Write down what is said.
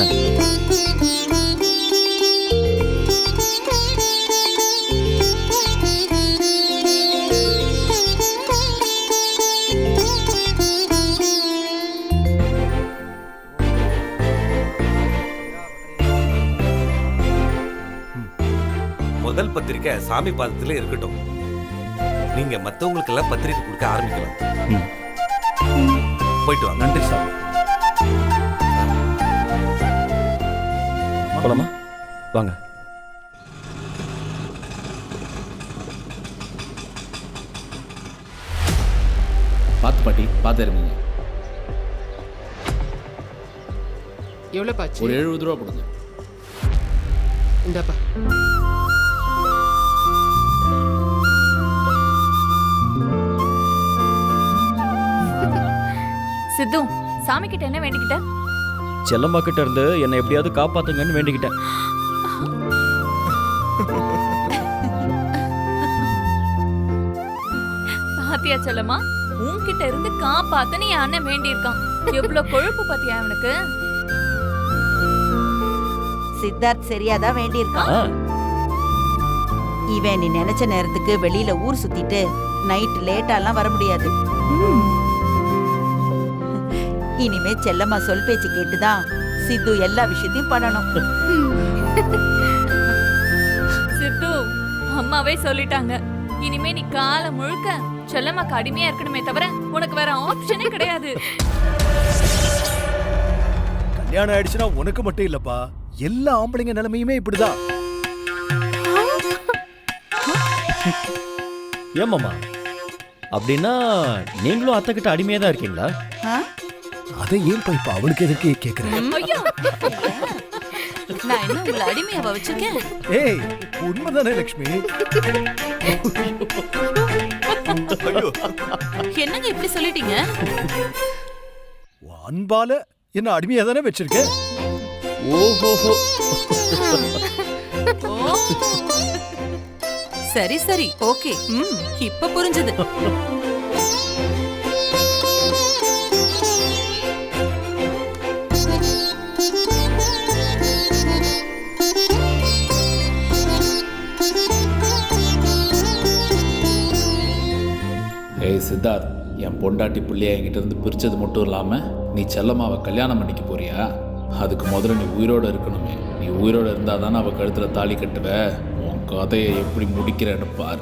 இந்தாங்க முதல் பத்திரிக்கை சாமி பாதத்துல இருக்கட்டும். நீங்க மத்தவங்களுக்கு எல்லாம் பத்திரிக்கை கொடுக்க ஆரம்பிக்கலாம். போயிட்டு வாங்க. நன்றி சாமி. போலாமா? வாங்க. பார்த்து பாட்டி பார்த்து இருந்தீங்க எவ்வளோ பாச்சு ஒரு எழுபது ரூபா கொடுங்க. இந்தாப்பா. சித்து சாமி கிட்ட என்ன வேண்டிக்கிட்ட? செல்லம்மா கிட்ட இருந்து என்னை எப்படியாவது காப்பாத்துங்கன்னு வேண்டிக்கிட்டேன். பாத்தியா செல்லம்மா? உன்கிட்ட இருந்து காப்பாத்த நீ அண்ணன் வேண்டியிருக்கான். எவ்வளவு கொழுப்பு பாத்தியா அவனுக்கு? சித்தார்த் சரியாதான் வேண்டியிருக்கான். இவன் நீ நினைச்ச நேரத்துக்கு வெளியில ஊர் சுத்திட்டு நைட் லேட்டாலாம் வர முடியாது. இனிமே செல்லம்மா சொல் பேச்சு கேட்டுதான் சித்து எல்லா விஷயத்தையும் பண்ணணும். சித்து அம்மாவே சொல்லிட்டாங்க. இனிமே நீ காலம் முழுக்க செல்லம்மாக்கு அடிமையா இருக்கணுமே தவிர உனக்கு வேற ஆப்ஷனே கிடையாது. கல்யாணம் ஆயிடுச்சுன்னா உனக்கு மட்டும் இல்லப்பா. எல்லா ஆம்பளைங்க நிலைமையுமே இப்படிதான். ஏமாம்மா அப்படின்னா நீங்களும் அத்தை கிட்ட அடிமையா தான் இருக்கீங்களா? அதை ஏன் இப்ப அவளுக்கு எதுக்கு கேக்குறேன்? ஐயோ. நான் என்ன உங்களை அடிமையாவா வச்சிருக்கேன்? ஏய் உண்மைதானே லக்ஷ்மி? என்னங்க இப்படி சொல்லிட்டீங்க? அன்பால என்ன அடிமையா தானே வச்சிருக்க ஓஹோஹோ சரி சரி. ஓகே. ம் இப்ப புரிஞ்சது. சித்தார்த் என் பொண்டாட்டி பிள்ளைய என்கிட்ட இருந்து மட்டும் இல்லாமல் நீ செல்லம்மாவை கல்யாணம் பண்ணிக்க போறியா? அதுக்கு முதல்ல நீ உயிரோடு இருக்கணுமே. நீ உயிரோட இருந்தால் தானே அவள் கழுத்தில் தாலி கட்டுவ? உன் கதையை எப்படி முடிக்கிறேன்னு பாரு.